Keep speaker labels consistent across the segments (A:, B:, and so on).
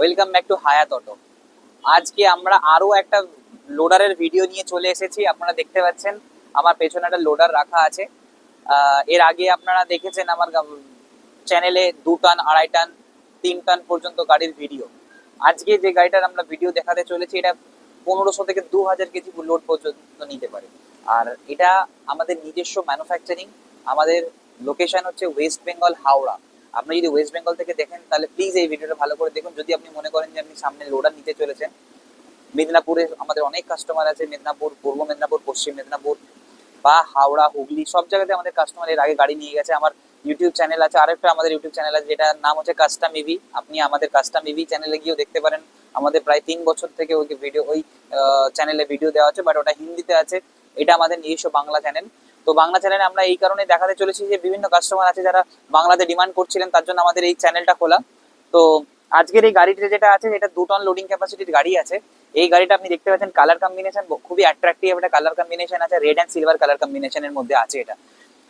A: Welcome back to Hayat auto আজকে আমরা আরও একটা লোডারের ভিডিও নিয়ে চলে এসেছি। আপনারা দেখতে পাচ্ছেন, আমার পেছনে একটা লোডার রাখা আছে। এর আগে আপনারা দেখেছেন আমার চ্যানেলে দু টান, আড়াই টান, তিন টান পর্যন্ত গাড়ির ভিডিও আজকে যে গাড়িটার আমরা ভিডিও দেখাতে চলেছি, এটা পনেরোশো থেকে দু হাজার কেজি লোড পর্যন্ত নিতে পারে। আর এটা আমাদের নিজস্ব ম্যানুফ্যাকচারিং আমাদের লোকেশন হচ্ছে ওয়েস্ট বেঙ্গল হাওড়া। আপনি যদি ওয়েস্ট বেঙ্গল থেকে দেখেন, তাহলে প্লিজ এই ভিডিওটা ভালো করে দেখুন। যদি আপনি মনে করেন যে আপনি সামনে লোডার নিতে চলেছেন, মেদিনীপুরে আমাদের অনেক কাস্টমার আছে, মেদিনীপুর, পূর্ব মেদিনীপুর, পশ্চিম মেদিনীপুর বা হাওড়া, হুগলি, সব জায়গাতে আমাদের কাস্টমার এর আগে গাড়ি নিয়ে গেছে। আমার ইউটিউব চ্যানেল আছে, আরেকটা আমাদের ইউটিউব চ্যানেল আছে, যেটার নাম হচ্ছে কাস্টম ইভি আপনি আমাদের কাস্টম ইভি চ্যানেলে গিয়েও দেখতে পারেন। আমাদের প্রায় তিন বছর থেকে ওই ভিডিও ওই চ্যানেলে ভিডিও দেওয়া আছে বাট ওটা হিন্দিতে আছে। এটা আমাদের নিজস্ব বাংলা চ্যানেল তো বাংলা চ্যানেলে আমরা এই কারণে দেখাতে চলেছি যে বিভিন্ন কাস্টমার আছে যারা বাংলাতে ডিমান্ড করছিলেন, তার জন্য আমাদের এই চ্যানেলটা খোলা। তো আজকের এই গাড়িটা যেটা আছে এটা দু টন লোডিং ক্যাপাসিটির গাড়ি আছে। এই গাড়িটা আপনি দেখতে পাচ্ছেন কালার কম্বিনেশন খুবই অ্যাট্রাকটিভ একটা কালার কম্বিনেশন আছে রেড অ্যান্ড সিলভার কালার কম্বিনেশনের মধ্যে আছে এটা।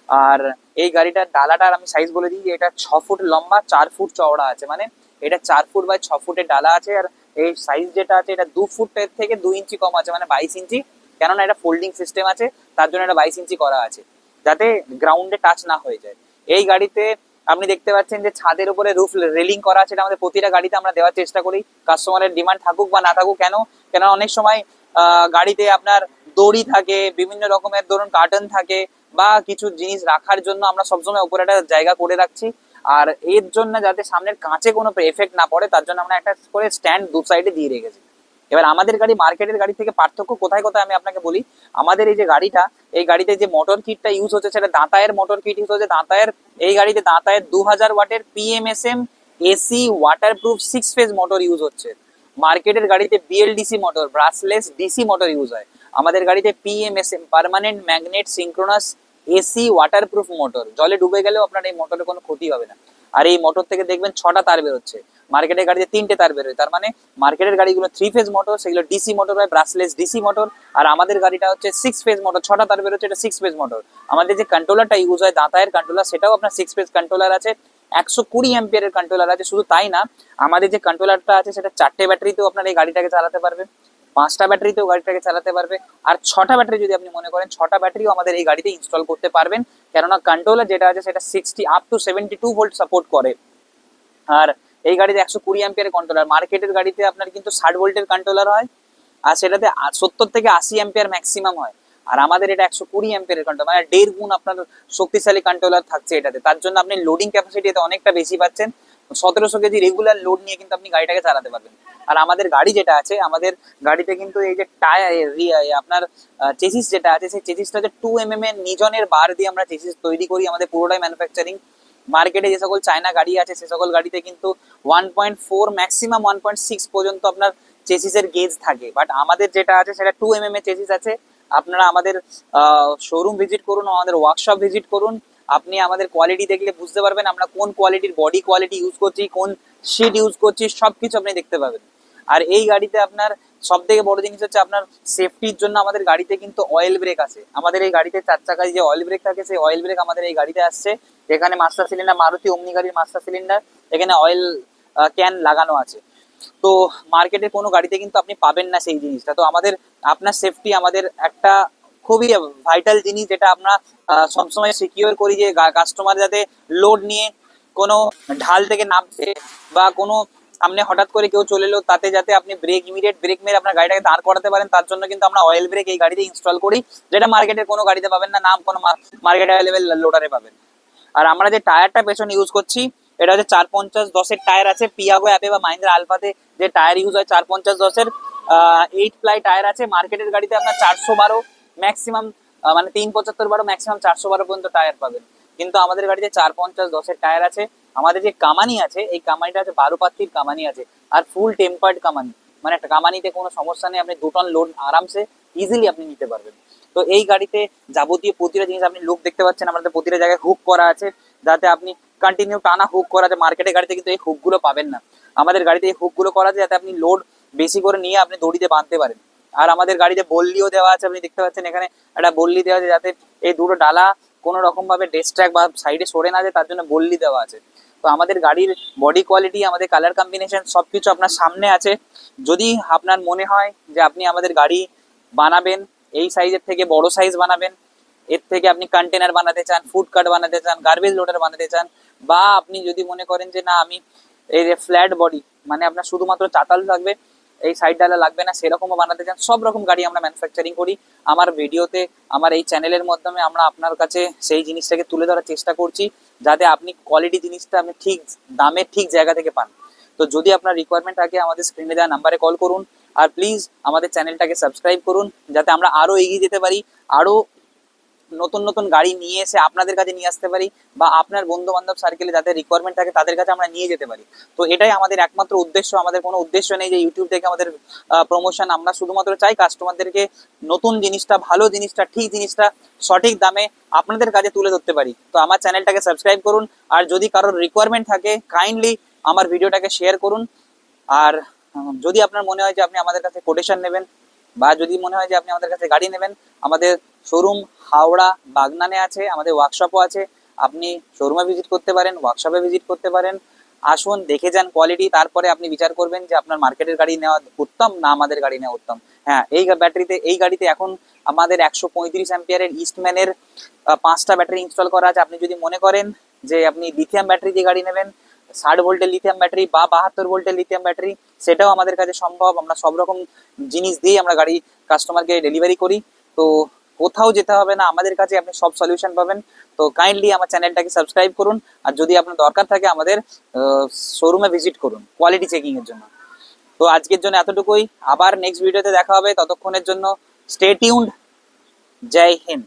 A: আর এই গাড়িটার ডালাটার আমি সাইজ বলে দিই যে এটা ছ ফুট লম্বা, চার ফুট চওড়া আছে। মানে এটা চার ফুট বাই ছ ফুটের ডালা আছে, আর এই সাইজ যেটা আছে, এটা দু ফুটের থেকে দু ইঞ্চি কম আছে মানে বাইশ ইঞ্চি। কেননা এটা ফোল্ডিং সিস্টেম আছে, তার জন্য এটা বাইশ ইঞ্চি করা আছে, যাতে গ্রাউন্ডে টাচ না হয়ে যায়। এই গাড়িতে আপনি দেখতে পাচ্ছেন যে ছাদের উপরে রুফ রেলিং করা আছে, এটা আমাদের প্রতিটা গাড়িতে আমরা দেওয়ার চেষ্টা করি কাস্টমারের ডিমান্ড থাকুক বা না থাকুক, কেন? কেন অনেক সময় গাড়িতে আপনার দড়ি থাকে, বিভিন্ন রকমের ধরুন কার্টন থাকে, বা কিছু জিনিস রাখার জন্য আমরা সবসময় উপরে একটা জায়গা করে রাখছি। আর এর জন্য যাতে সামনের কাঁচে কোনো এফেক্ট না পড়ে, তার জন্য আমরা একটা করে স্ট্যান্ড দু সাইডে দিয়ে রেখেছি। এবার আমাদের গাড়ি মার্কেটের গাড়ি থেকে পার্থক্য কোথায় কোথায় আমি আপনাকে বলি? আমাদের এই যে গাড়িটা, এই গাড়িতে যে মোটর কিটটা ইউজ হচ্ছে, সেটা দাঁতায়ের মোটর কিট ইউজ হচ্ছে। দাঁতায়ের, এই গাড়িতে দাঁতায়ের দু হাজার ওয়াটের PMSM AC waterproof six phase motor use হচ্ছে। মার্কেটের গাড়িতে BLDC motor brushless DC motor use হয়। আমাদের গাড়িতে PMSM permanent magnet synchronous AC waterproof motor জলে ডুবে গেলেও আপনার এই মোটরের কোনো ক্ষতি হবে না। আর এই মোটর থেকে দেখবেন ছটা তার বেরোচ্ছে। মার্কেটের গাড়িতে তিনটে তার বেরোয় তার মানে মার্কেটের গাড়িগুলো থ্রি ফেজ মোটর সেগুলো ডিসি মোটর হয় ব্রাসলেস ডিসি মোটর আর আমাদের গাড়িটা হচ্ছে সিক্স ফেজ মোটর ছটা তার বেরোচ্ছে এটা সিক্স ফেজ মোটর আমাদের যে কন্ট্রোলারটা ইউজ হয় দাঁতায়ের কন্ট্রোলার সেটাও আপনার সিক্স ফেজ কন্ট্রোলার আছে, একশো কুড়ি এম্পিয়ারের কন্ট্রোলার আছে, শুধু তাই না, আমাদের যে কন্ট্রোলারটা আছে, সেটা চারটে ব্যাটারিতেও আপনার এই গাড়িটাকে চালাতে পারবে, পাঁচটা ব্যাটারিতেও গাড়িটাকে চালাতে পারবে, আর ছটা ব্যাটারি যদি আপনি মনে করেন, ছটা ব্যাটারিও আমাদের এই গাড়িতে ইনস্টল করতে পারবেন। কেননা কন্ট্রোলার যেটা আছে, সেটা sixty up to seventy two volt support করে। আর এই গাড়িতে একশো কুড়ি অ্যাম্পিয়ারের কন্ট্রোলার মার্কেটের গাড়িতে আপনার কিন্তু ষাট ভোল্টের কন্ট্রোলার হয়, আর সেটাতে সত্তর থেকে আশি অ্যাম্পিয়ার ম্যাক্সিমাম হয়। আর আমাদের এটা একশো কুড়ি অ্যাম্পিয়ারের কন্ট্রোল মানে দেড় গুণ আপনার শক্তিশালী কন্ট্রোলার থাকছে এটাতে। তার জন্য আপনি লোডিং ক্যাপাসিটি এতে অনেকটা বেশি পাচ্ছেন। সতেরোশো কেজি রেগুলার লোড নিয়ে কিন্তু আপনি গাড়িটাকে চালাতে পারবেন। আর আমাদের গাড়ি যেটা আছে, আমাদের গাড়িতে কিন্তু এই যে টায়ার আপনার চেসিস যেটা আছে, সেই চেসিসটা হচ্ছে টু এম এম এর নিজনের বার দিয়ে আমরা চেসিস তৈরি করি আমাদের পুরোটাই ম্যানুফ্যাকচারিং মার্কেটে যে সকল চায়না গাড়ি আছে, সে সকল গাড়িতে কিন্তু one point four maximum one point six পর্যন্ত আপনার চেসিসের গেজ থাকে। বাট আমাদের যেটা আছে, সেটা টু এম এম এর চেসিস আছে। আপনারা আমাদের শোরুম ভিজিট করুন, আমাদের ওয়ার্কশপ ভিজিট করুন। আপনি আমাদের কোয়ালিটি দেখলে বুঝতে পারবেন আমরা কোন কোয়ালিটির বডি কোয়ালিটি ইউজ করছি, কোন শিট ইউজ করছি সব কিছু আপনি দেখতে পাবেন। আর এই গাড়িতে আপনার সব থেকে বড় জিনিস হচ্ছে আপনার সেফটির জন্য আমাদের গাড়িতে কিন্তু অয়েল ব্রেক আছে। আমাদের এই গাড়িতে চার চাকায় যে অয়েল ব্রেক থাকে, সেই অয়েল ব্রেক আমাদের এই গাড়িতে আসছে। এখানে মাস্টার সিলিন্ডার মারুতি অমনি গাড়ির মাস্টার সিলিন্ডার এখানে অয়েল ক্যান লাগানো আছে। তো মার্কেটে কোনো গাড়িতে কিন্তু আপনি পাবেন না সেই জিনিসটা। তো আমাদের, আপনার সেফটি আমাদের একটা খুবই ভাইটাল জিনিস যেটা আমরা সবসময় সিকিউর করি যে কাস্টমার যাতে লোড নিয়ে কোনো ঢাল থেকে নামছে বা কোনো সামনে হঠাৎ করে কেউ চলে এলো, তাতে যাতে আপনি ব্রেক ইমিডিয়েট ব্রেক মেরে আপনার গাড়িটাকে দাঁড় করাতে পারেন, তার জন্য কিন্তু আমরা অয়েল ব্রেক এই গাড়িতে ইনস্টল করি, যেটা মার্কেটের কোনো গাড়িতে পাবেন না, নাম কোনো মার্কেট অ্যাভেলেবেল লোডারে পাবেন। আর আমরা যে টায়ারটা পেছনে ইউজ করছি, এটা হচ্ছে চার পঞ্চাশ দশের টায়ার আছে পিয়াগো অ্যাপে বা মাহিন্দ্রা আলফাতে যে টায়ার ইউজ হয় চার পঞ্চাশ দশের এইট প্লাই টায়ার আছে মার্কেটের গাড়িতে আপনার চারশো বারো ম্যাক্সিমাম মানে তিন পঁচাত্তর বারো ম্যাক্সিমাম চারশো বারো পর্যন্ত টায়ার পাবেন। কিন্তু আমাদের গাড়িতে চার পঞ্চাশ, দশের টায়ার আছে। আমাদের যে কামানি আছে, এই কামানিটা আছে বারো পাত্রির কামানি আছে। আর ফুল টেম্পার্ড কামানি। মানে একটা কামানিতে কোনো সমস্যা নেই, আপনি দু টন লোড আরামসে ইজিলি আপনি নিতে পারবেন। তো এই গাড়িতে যাবতীয় প্রতিটা জিনিস আপনি লুক দেখতে পাচ্ছেন, আমাদের প্রতিটা জায়গায় হুক করা আছে, যাতে আপনি কন্টিনিউ টানা হুক করা আছে। মার্কেটের গাড়িতে কিন্তু এই হুকগুলো পাবেন না। আমাদের গাড়িতে এই হুকগুলো করা আছে, যাতে আপনি লোড বেশি করে নিয়ে আপনি দড়িতে বাঁধতে পারেন। আর আমাদের গাড়িতে বল্লিও দেওয়া আছে, আপনি দেখতে পাচ্ছেন এখানে একটা বল্লি দেওয়া আছে, যাতে এই দুটো ডালা কোনো রকম ভাবে ডেস্ট্র্যাক বা সাইডে সরে না যায় তার জন্য বললি দেওয়া আছে। তো আমাদের গাড়ির বডি কোয়ালিটি আমাদের কালার কম্বিনেশন সব কিছু আপনার সামনে আছে। যদি আপনার মনে হয় যে আপনি আমাদের গাড়ি বানাবেন, এই সাইজের থেকে বড় সাইজ বানাবেন, এর থেকে আপনি কন্টেনার বানাতে চান ফুড কার্ট বানাতে চান গার্বেজ লোডার বানাতে চান, বা আপনি যদি মনে করেন যে না, আমি এই যে ফ্ল্যাট বডি মানে আপনার শুধুমাত্র চাতাল থাকবে এই সাইড ডালা লাগবে না, সেরকমও বানাতে চান, সব রকম গাড়ি আমরা ম্যানুফ্যাকচারিং করি। আমার ভিডিওতে আমার এই চ্যানেলের মাধ্যমে আমরা আপনার কাছে সেই জিনিসটাকে তুলে ধরার চেষ্টা করছি, যাতে আপনি কোয়ালিটি জিনিসটা আপনি ঠিক দামে ঠিক জায়গা থেকে পান। তো যদি আপনার রিকোয়ারমেন্ট থাকে, আমাদের স্ক্রিনে দেওয়া নাম্বারে কল করুন, আর প্লিজ আমাদের চ্যানেলটাকে সাবস্ক্রাইব করুন, যাতে আমরা আরও এগিয়ে যেতে পারি আরও নতুন নতুন গাড়ি নিয়ে এসে আপনাদের কাছে নিয়ে আসতে পারি বা আপনার বন্ধু বান্ধব সার্কেলে যাদের রিকোয়ারমেন্ট থাকে তাদের কাছে আমরা নিয়ে যেতে পারি। তো এটাই আমাদের একমাত্র উদ্দেশ্য। আমাদের কোনো উদ্দেশ্য নেই যে ইউটিউব থেকে আমাদের প্রমোশন আমরা শুধুমাত্র চাই কাস্টমারদেরকে নতুন জিনিসটা, ভালো জিনিসটা, ঠিক জিনিসটা সঠিক দামে আপনাদের কাছে তুলে ধরতে পারি। তো আমার চ্যানেলটাকে সাবস্ক্রাইব করুন আর যদি কারোর রিকোয়ারমেন্ট থাকে কাইন্ডলি আমার ভিডিওটাকে শেয়ার করুন। আর যদি আপনার মনে হয় যে আপনি আমাদের কাছে কোটেশন নেবেন বা যদি মনে হয় যে আপনি আমাদের কাছে গাড়ি নেবেন, আমাদের শোরুম হাওড়া বাগনানে আছে, আমাদের ওয়ার্কশপও আছে, আপনি শোরুমে ভিজিট করতে পারেন ওয়ার্কশপে ভিজিট করতে পারেন। আসুন, দেখে যান কোয়ালিটি তারপরে আপনি বিচার করবেন যে আপনার মার্কেটের গাড়ি নেওয়া উত্তম না আমাদের গাড়ি নেওয়া উত্তম। হ্যাঁ এই ব্যাটারিতে এই গাড়িতে এখন আমাদের একশো পঁয়ত্রিশ অ্যাম্পিয়ারের ইস্টম্যানের পাঁচটা ব্যাটারি ইনস্টল করা আছে। আপনি যদি মনে করেন যে আপনি লিথিয়াম ব্যাটারি দিয়ে গাড়ি নেবেন ষাট ভোল্টের লিথিয়াম ব্যাটারি বা বাহাত্তর ভোল্টের লিথিয়াম ব্যাটারি সেটাও আমাদের কাছে সম্ভব। আমরা সব রকম জিনিস দিয়ে আমরা গাড়ি কাস্টমারকে ডেলিভারি করি। তো কোথাও যেতে হবে না, আমাদের কাছে আপনি সব সলিউশন পাবেন। তো কাইন্ডলি আমার চ্যানেলটাকে সাবস্ক্রাইব করুন। আর যদি আপনার দরকার থাকে আমাদের শোরুমে ভিজিট করুন কোয়ালিটি চেকিং এর জন্য। তো আজকের জন্য এতটুকুই। আবার নেক্সট ভিডিওতে দেখা হবে। ততক্ষণের জন্য স্টে টিউনড জয় হিন্দ।